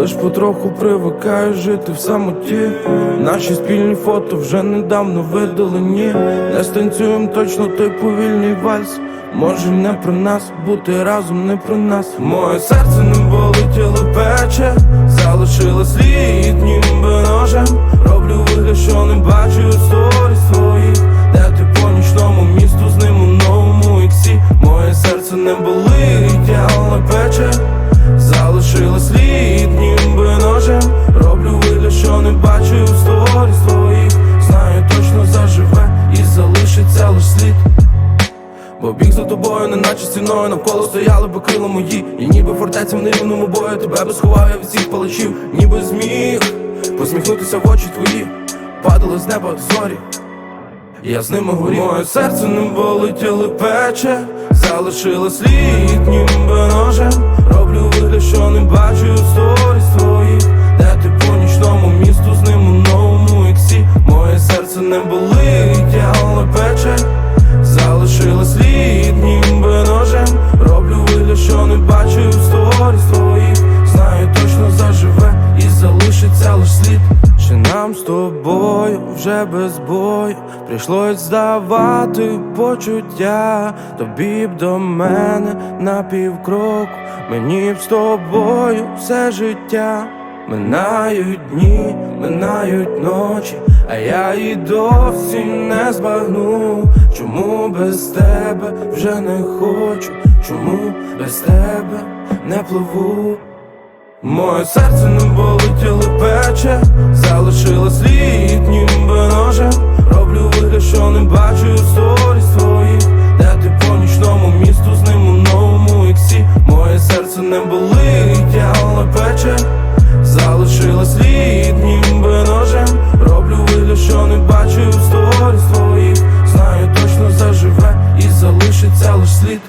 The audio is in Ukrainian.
Лиш потроху привикаю жити в самоті. Наші спільні фото вже недавно видалені. Не станцюєм точно той повільний вальс. Може не про нас, бути разом не про нас. Моє серце не болить, але пече. Залишила слід, ніби ножем. Роблю вигляд, що не бачу сторіс твоїх. Де ти по нічному місту з ним у новому іксі. Моє серце не болить, але пече. Залишила слід, стіною навколо стояли би крила мої. І ніби фортеця в нерівному бою Тебе би сховав я від всіх палачів, ніби зміг Посміхнутися в очі твої, падали з неба зорі. Я з ними горів. Моє серце не болить, але пече. Залишила слід, ніби ножем. Роблю вигляд, що не бачу сторіс твоїх Де ти по нічному місту з ним у новому іксі? Моє серце не болить, вже без бою. Прийшлось здавати почуття. Тобі б до мене на півкроку. Мені б з тобою все життя. Минають дні, минають ночі, а я і досі не збагну, чому без тебе вже не хочу, чому без тебе не пливу. Моє серце не болить, але пече, залишила слід, бачу сторіс твоїх Знаю, точно заживе і залишиться лиш слід